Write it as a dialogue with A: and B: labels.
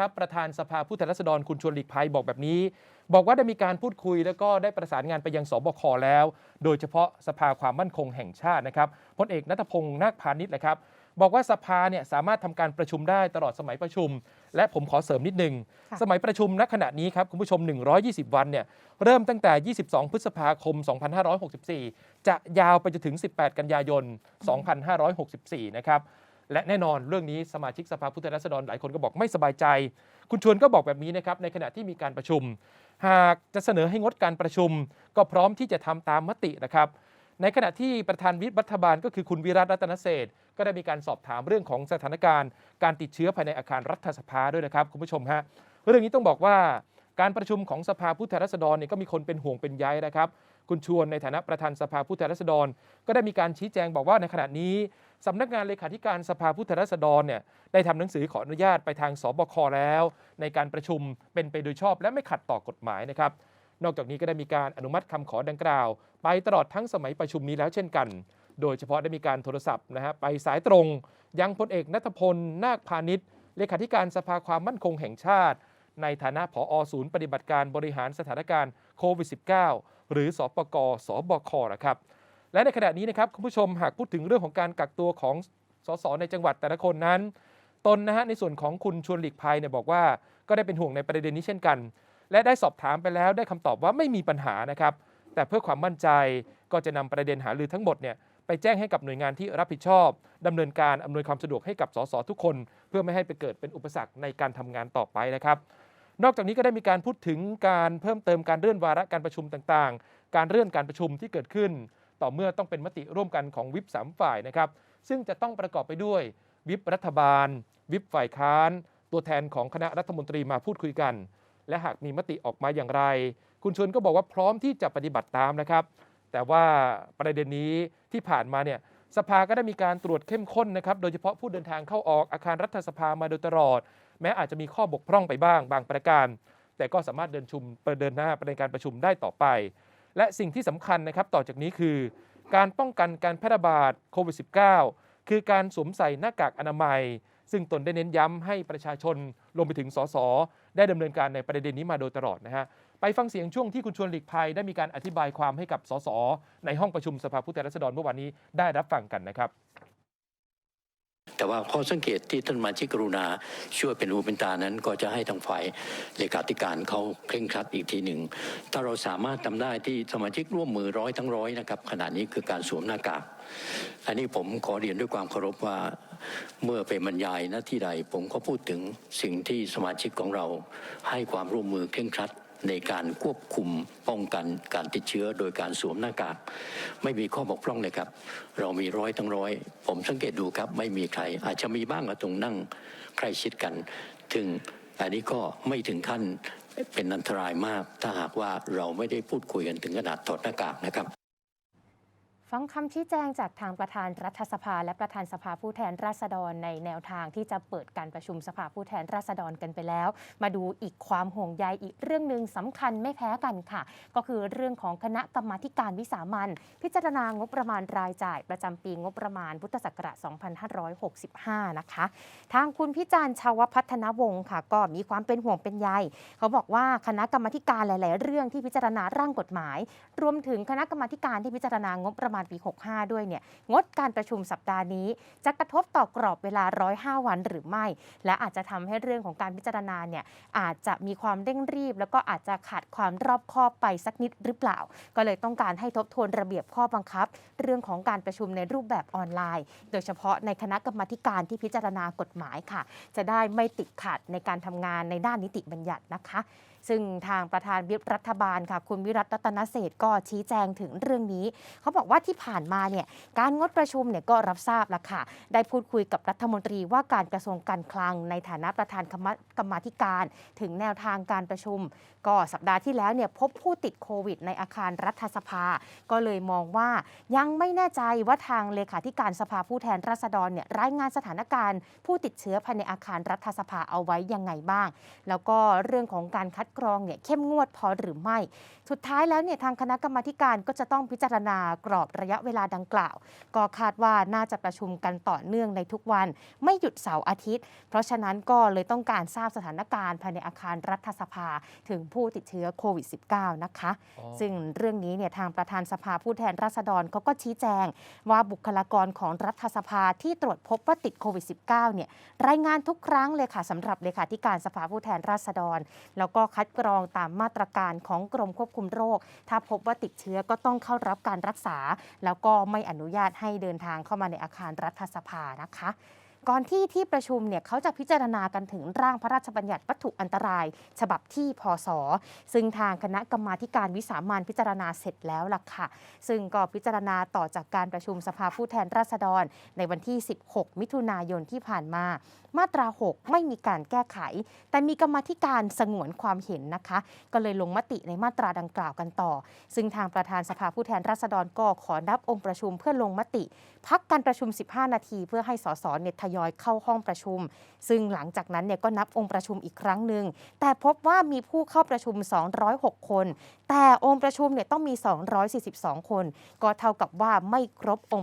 A: ครับประธานสภาผู้แทนราษฎรคุณชวนหลีกภัยบอกแบบนี้ บอกว่าได้มีการพูดคุยแล้วก็ได้ประสานงานไปยังสบคแล้ว โดยเฉพาะสภาความมั่นคงแห่งชาตินะครับพลเอกนัทพงศ์นาคพาณิชย์นะครับบอกว่าสภาเนี่ยสามารถทำการประชุมได้ตลอดสมัยประชุม และผมขอเสริมนิดนึง
B: ค่ะ
A: สมัยประชุมณขณะนี้ครับคุณผู้ชม 120 วันเนี่ยเริ่มตั้งแต่ 22 พฤษภาคม 2564 จะยาวไปจนถึง 18 กันยายน 2564 นะครับ และแน่นอนเรื่องนี้สมาชิกสภาผู้แทนราษฎรหลายคนก็บอกไม่สบายใจ คุณชวนก็บอกแบบนี้นะครับในขณะที่มีการประชุม หากจะเสนอให้งดการประชุม ก็พร้อมที่จะทำตามมตินะครับ ในขณะที่ประธานวิรัฐบาลก็คือคุณวิรัตรัตนเศษก็ได้มีการสอบถามเรื่องของสถานการณ์ การติดเชื้อภายในอาคารรัฐสภาด้วยนะครับคุณผู้ชมฮะเรื่องนี้ต้องบอกว่าการประชุมของสภาผู้แทนราษฎรเนี่ยก็มีคนเป็นห่วงเป็นใยนะครับ คุณชวนในฐานะประธานสภาผู้แทนราษฎร ก็ได้มีการชี้แจงบอกว่าในขณะนี้สำนักงานเลขาธิการสภาผู้แทนราษฎรเนี่ยได้ทำหนังสือขออนุญาตไปทางสบคแล้ว ในการประชุมเป็นไปโดยชอบและไม่ขัดต่อกฎหมายนะครับ นอกจากนี้ก็ได้มีการอนุมัติคำขอดังกล่าว ไปตลอดทั้งสมัยประชุมนี้แล้วเช่นกัน โดยเฉพาะได้มีการโทรศัพท์นะฮะไปสายตรง ยังพลเอกนัทพลนาคพาณิชย์เลขาธิการสภาความมั่นคงแห่งชาติ ในฐานะผอศูนย์ปฏิบัติการบริหารสถานการณ์โควิด -19 หรือสปกสบคนะครับและในขณะนี้นะครับคุณผู้ชมหากพูดถึงเรื่องของการกักตัวของสสในจังหวัดแต่ละคนนั้น ตนนะฮะในส่วนของคุณชวนหลีกภัยเนี่ยบอกว่าก็ได้เป็นห่วงในประเด็นนี้เช่นกัน และได้สอบถามไปแล้วได้คำตอบว่าไม่มีปัญหานะครับแต่เพื่อความมั่นใจก็จะนำประเด็นหารือทั้งหมดเนี่ยไปแจ้งให้กับหน่วยงานที่รับผิดชอบดำเนินการอำนวยความสะดวกให้กับสสทุกคน เพื่อไม่ให้ไปเกิดเป็นอุปสรรคในการทำงานต่อไปนะครับ นอกจากนี้ก็ได้มีการพูดถึงการเพิ่มเติมการเลื่อนวาระการประชุมต่างๆ การเลื่อนการประชุมที่เกิดขึ้น ต่อเมื่อต้องเป็นมติร่วมกันของวิปสามฝ่ายนะครับ ซึ่งจะต้องประกอบไปด้วย วิปรัฐบาล วิปฝ่ายค้าน ตัวแทนของคณะรัฐมนตรีมาพูดคุยกัน และหากมีมติออกมาอย่างไร คุณชวนก็บอกว่าพร้อมที่จะปฏิบัติตามนะครับ แต่ว่าประเด็นนี้ที่ผ่านมาเนี่ยสภาก็ได้มีการตรวจเข้มข้นนะครับ โดยเฉพาะผู้เดินทางเข้าออกอาคารรัฐสภามาโดยตลอด แม้อาจจะมีข้อบกพร่องไปบ้างบางประการ แต่ก็สามารถเดินชุมเดินหน้าในการประชุมได้ต่อไป และสิ่งที่สำคัญนะครับต่อจากนี้คือ การป้องกันการแพร่ระบาดโควิด -19 คือการสวมใส่หน้ากากอนามัย ซึ่งตนได้เน้นย้ำให้ประชาชนรวมไปถึงสสได้ดำเนินการในประเด็นนี้มาโดยตลอดนะฮะไปฟังเสียงช่วงที่คุณชวนหลีกภัยได้มีการอธิบายความให้กับสสในห้องประชุมสภาผู้แทนราษฎรเมื่อวานนี้ได้รับฟังกันนะครับ
C: แต่ว่าข้อสังเกตที่ท่านมาชิกกรุณาช่วยเป็นหูเป็นตานั้น ก็จะให้ทางฝ่ายเลขาธิการเขาเคร่งครัดอีกทีหนึ่ง ถ้าเราสามารถทำได้ที่สมาชิกร่วมมือร้อยทั้งร้อยนะครับขณะนี้คือการสวมหน้ากากอันนี้ผมขอเรียนด้วยความเคารพว่าเมื่อไปบรรยายหน้าที่ใด ผมก็พูดถึงสิ่งที่สมาชิกของเราให้ความร่วมมือเคร่งครัด ในการควบคุมป้องกันการติดเชื้อโดยการสวมหน้ากาก ไม่มีข้อบกพร่องเลยครับ เรามีร้อยทั้งร้อย ผมสังเกตดูครับ ไม่มีใคร อาจจะมีบ้างตรงนั่งใกล้ชิดกัน ถึงอันนี้ก็ไม่ถึงขั้นเป็นอันตรายมากถ้าหากว่าเราไม่ได้พูดคุยกันถึงขนาดถอดหน้ากากนะครับ
B: ฟังคำชี้แจงจากทางประธานรัฐสภา และประธานสภาผู้แทนราษฎรในแนวทางที่จะเปิดการประชุมสภาผู้แทนราษฎรกันไปแล้ว มาดูอีกความห่วงใยอีกเรื่องหนึ่งสำคัญไม่แพ้กันค่ะ ก็คือเรื่องของคณะกรรมาการวิสามันพิจารณางบประมาณรายจ่าย ประจำปีงบประมาณพุทธศักราช 2565 นะคะ ทางคุณพิจารณ์ชาวพัฒนวงศ์ค่ะ ก็มีความเป็นห่วงเป็นใยเขาบอกว่าคณะกรรมาการหลาย ๆ เรื่องที่พิจารณาร่างกฎหมาย รวมถึงคณะกรรมาการที่พิจารณางบประมาณปี 65 ด้วยเนี่ยงดการประชุมสัปดาห์นี้ จะกระทบต่อกรอบเวลา 105 วันหรือไม่ และอาจจะทำให้เรื่องของการพิจารณาเนี่ยอาจจะมีความเร่งรีบ แล้วก็อาจจะขาดความรอบคอบไปสักนิดหรือเปล่า ก็เลยต้องการให้ทบทวนระเบียบข้อบังคับ เรื่องของการประชุมในรูปแบบออนไลน์ โดยเฉพาะในคณะกรรมาธิการที่พิจารณากฎหมายค่ะ จะได้ไม่ติดขัดในการทำงานในด้านนิติบัญญัตินะคะ ซึ่งทางประธานวิรัฐบาลค่ะ คุณวิรัตรัตนเศรษก็ชี้แจงถึงเรื่องนี้ เขาบอกว่าที่ผ่านมาเนี่ยการงดประชุมเนี่ยก็รับทราบแล้วค่ะ ได้พูดคุยกับรัฐมนตรีว่าการกระทรวงการคลัง ในฐานะประธานกรรมาธิการ ถึงแนวทางการประชุม ก็สัปดาห์ที่แล้วเนี่ยพบผู้ติดโควิด ในอาคารรัฐสภา ก็เลยมองว่ายังไม่แน่ใจว่าทางเลขาธิการสภาผู้แทนราษฎรเนี่ยรายงานสถานการณ์ ผู้ติดเชื้อภายในอาคารรัฐสภาเอาไว้ยังไงบ้าง แล้วก็เรื่องของการคัดกรองเนี่ยเข้มงวดพอหรือไม่ สุดท้ายแล้วเนี่ยทางคณะกรรมาธิการก็จะต้องพิจารณากรอบระยะเวลาดังกล่าว ก็คาดว่าน่าจะประชุมกันต่อเนื่องในทุกวัน ไม่หยุดเสาร์อาทิตย์ เพราะฉะนั้นก็เลยต้องการทราบสถานการณ์ภายในอาคารรัฐสภาถึงผู้ติดเชื้อโควิด -19 นะคะ
A: อ๋อ
B: ซึ่งเรื่องนี้เนี่ยทางประธานสภาผู้แทนราษฎรเขาก็ชี้แจง ว่าบุคลากรของรัฐสภาที่ตรวจพบว่าติดโควิด -19 เนี่ยรายงานทุกครั้งเลยค่ะสำหรับเลขาธิการสภาผู้แทนราษฎร แล้วก็คัดกรองตามมาตรการของกรมควบคุมโรค ถ้าพบว่าติดเชื้อก็ต้องเข้ารับการรักษา แล้วก็ไม่อนุญาตให้เดินทางเข้ามาในอาคารรัฐสภานะคะ ก่อนที่ที่ประชุมเนี่ยเขาจะพิจารณากันถึงร่างพระราชบัญญัติวัตถุอันตราย ฉบับที่พศซึ่งทางคณะกรรมาการวิสามันพิจารณาเสร็จแล้วล่ะค่ะ ซึ่งก็พิจารณาต่อจากการประชุมสภาผู้แทนราษฎร ในวันที่ 16 มิถุนายนที่ผ่านมา มาตรา 6 ไม่มีการแก้ไข แต่มีกรรมธิการสงวนความเห็นนะคะ ก็เลยลงมติในมาตราดังกล่าวกันต่อ ซึ่งทางประธานสภาผู้แทนราษฎรก็ขอนับองค์ประชุมเพื่อลงมติ พักการประชุม 15 นาที เพื่อให้สสเนี่ยทยยอยเข้าห้องประชุม ซึ่งหลังจากนั้นเนี่ยก็นับองค์ประชุมอีกครั้งหนึ่งแต่พบว่ามีผู้เข้าประชุม 206 คน แต่องค์ประชุมเนี่ยต้องมี 242 คน ก็เท่ากับว่าไม่ครบองค์